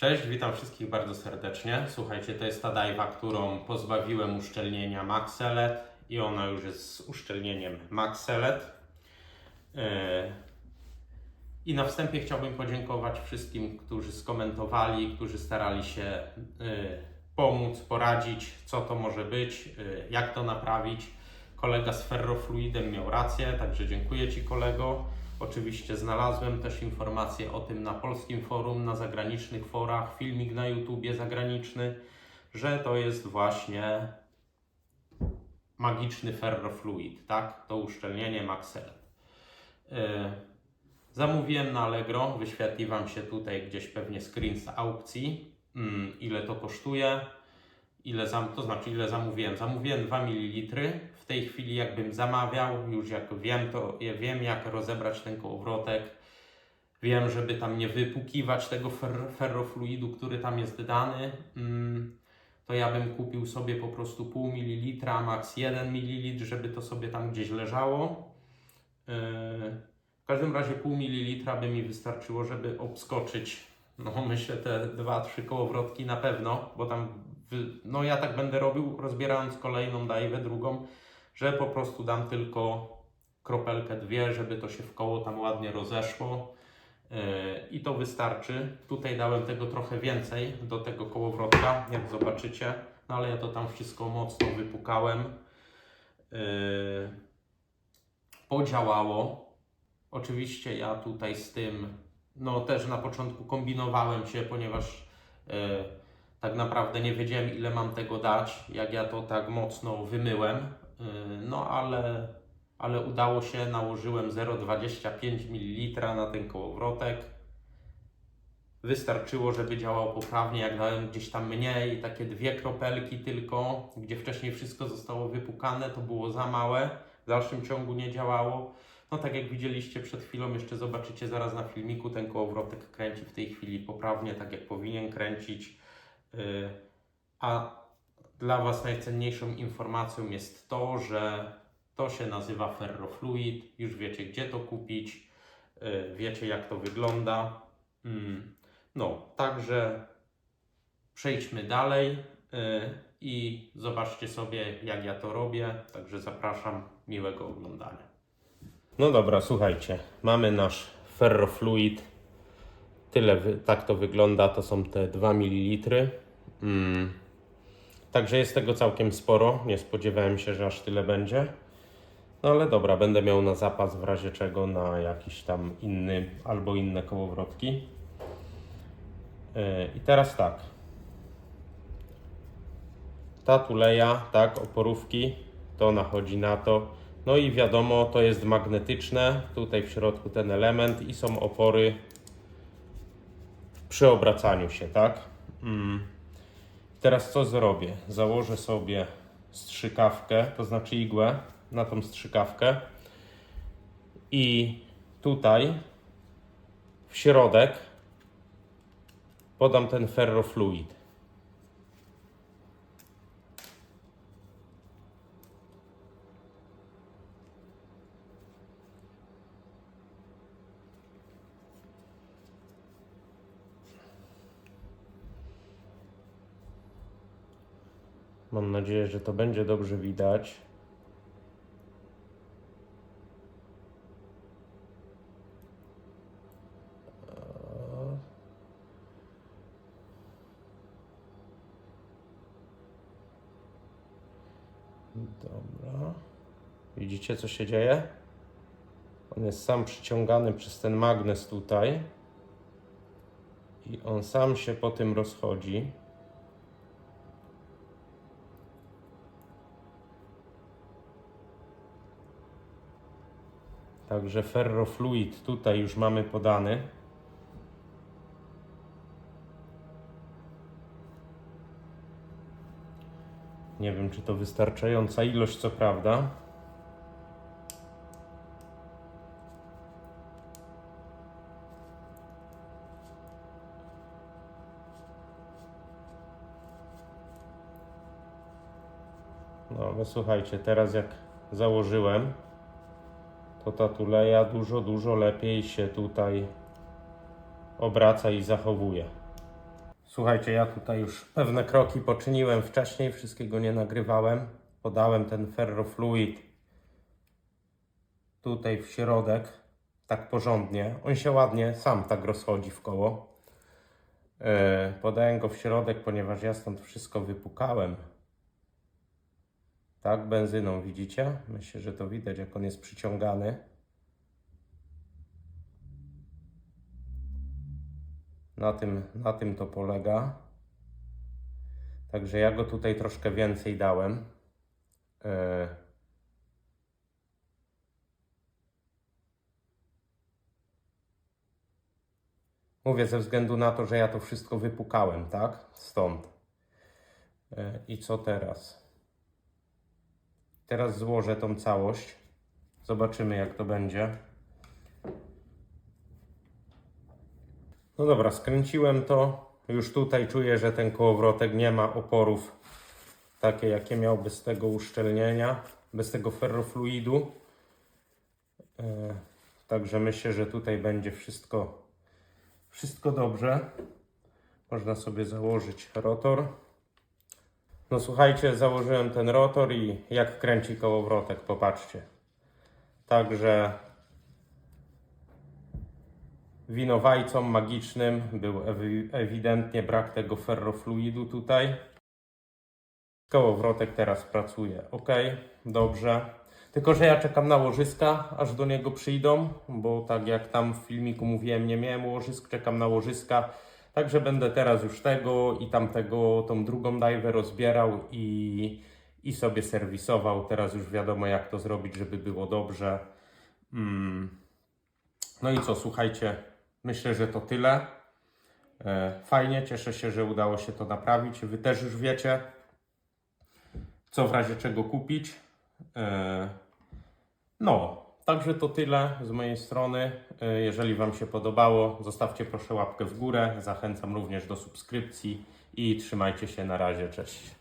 Cześć, witam wszystkich bardzo serdecznie. Słuchajcie, to jest ta dajwa, którą pozbawiłem uszczelnienia Maxelet i ona już jest z uszczelnieniem Maxelet. Yy, I na wstępie chciałbym podziękować wszystkim, którzy skomentowali, którzy starali się yy, pomóc, poradzić, co to może być, yy, jak to naprawić. Kolega z Ferrofluidem miał rację, także dziękuję Ci kolego. Oczywiście znalazłem też informacje o tym na polskim forum, na zagranicznych forach, filmik na YouTubie zagraniczny, że to jest właśnie magiczny ferrofluid, tak? To uszczelnienie Maxelet. Yy, Zamówiłem na Allegro, wyświetli Wam się tutaj gdzieś pewnie screen z aukcji, mm, ile to kosztuje, ile zam, to znaczy ile zamówiłem. Zamówiłem 2 ml. W tej chwili jakbym zamawiał, już jak wiem, to ja wiem jak rozebrać ten kołowrotek. Wiem, żeby tam nie wypukiwać tego fer, ferrofluidu, który tam jest dany. Mm, to ja bym kupił sobie po prostu pół mililitra, max 1 ml, żeby to sobie tam gdzieś leżało. Yy, w każdym razie pół mililitra by mi wystarczyło, żeby obskoczyć, no myślę, te dwa, trzy kołowrotki na pewno, bo tam, no ja tak będę robił, rozbierając kolejną dajwę, drugą, że po prostu dam tylko kropelkę, dwie, żeby to się w koło tam ładnie rozeszło yy, i to wystarczy. Tutaj dałem tego trochę więcej do tego kołowrotka, jak zobaczycie, no ale ja to tam wszystko mocno wypukałem. Yy, podziałało. Oczywiście ja tutaj z tym, no też na początku kombinowałem się, ponieważ e, tak naprawdę nie wiedziałem ile mam tego dać, jak ja to tak mocno wymyłem. E, no ale, ale udało się, nałożyłem 0,25 ml na ten kołowrotek. Wystarczyło, żeby działał poprawnie, jak dałem gdzieś tam mniej, takie dwie kropelki tylko, gdzie wcześniej wszystko zostało wypukane, to było za małe, w dalszym ciągu nie działało. No tak jak widzieliście przed chwilą, jeszcze zobaczycie zaraz na filmiku, ten kołowrotek kręci w tej chwili poprawnie, tak jak powinien kręcić. Yy, A dla Was najcenniejszą informacją jest to, że to się nazywa ferrofluid, już wiecie gdzie to kupić, yy, wiecie jak to wygląda. Mm, No, także przejdźmy dalej yy, i zobaczcie sobie jak ja to robię, także zapraszam, miłego oglądania. No dobra, słuchajcie, mamy nasz ferrofluid. Tyle, tak to wygląda, to są te 2 ml. Mm. Także jest tego całkiem sporo, nie spodziewałem się, że aż tyle będzie. No ale dobra, będę miał na zapas w razie czego na jakiś tam inny albo inne kołowrotki. Yy, I teraz tak. Ta tuleja, tak, oporówki, to nachodzi na to. No i wiadomo, to jest magnetyczne, tutaj w środku ten element i są opory przy obracaniu się, tak? Mm. Teraz co zrobię? Założę sobie strzykawkę, to znaczy igłę na tą strzykawkę i tutaj w środek podam ten ferrofluid. Mam nadzieję, że to będzie dobrze widać. Dobra. Widzicie, co się dzieje? On jest sam przyciągany przez ten magnes tutaj. I on sam się po tym rozchodzi. Także ferrofluid tutaj już mamy podany. Nie wiem, czy to wystarczająca ilość, co prawda. No, ale słuchajcie, teraz jak założyłem, to ta tuleja dużo, dużo lepiej się tutaj obraca i zachowuje. Słuchajcie, ja tutaj już pewne kroki poczyniłem wcześniej, wszystkiego nie nagrywałem. Podałem ten ferrofluid tutaj w środek, tak porządnie. On się ładnie sam tak rozchodzi w koło. Yy, Podałem go w środek, ponieważ ja stąd wszystko wypukałem. Tak, benzyną widzicie? Myślę, że to widać, jak on jest przyciągany. Na tym, na tym to polega. Także ja go tutaj troszkę więcej dałem. E, Mówię ze względu na to, że ja to wszystko wypukałem, tak? Stąd. E, I co teraz? Teraz złożę tą całość. Zobaczymy, jak to będzie. No dobra, skręciłem to. Już tutaj czuję, że ten kołowrotek nie ma oporów takie, jakie miał bez tego uszczelnienia, bez tego ferrofluidu. E, Także myślę, że tutaj będzie wszystko, wszystko dobrze. Można sobie założyć rotor. No słuchajcie, założyłem ten rotor i jak kręci kołowrotek, popatrzcie. Także winowajcą magicznym był ewi- ewidentnie brak tego ferrofluidu tutaj. Kołowrotek teraz pracuje. Ok, dobrze. Tylko, że ja czekam na łożyska, aż do niego przyjdą, bo tak jak tam w filmiku mówiłem, nie miałem łożysk, czekam na łożyska. Także będę teraz już tego i tamtego, tą drugą dajwę rozbierał i, i sobie serwisował. Teraz już wiadomo, jak to zrobić, żeby było dobrze. Mm. No i co, słuchajcie, myślę, że to tyle. E, Fajnie, cieszę się, że udało się to naprawić. Wy też już wiecie, co w razie czego kupić. E, No, także to tyle z mojej strony. E, Jeżeli Wam się podobało, zostawcie proszę łapkę w górę. Zachęcam również do subskrypcji i trzymajcie się na razie. Cześć.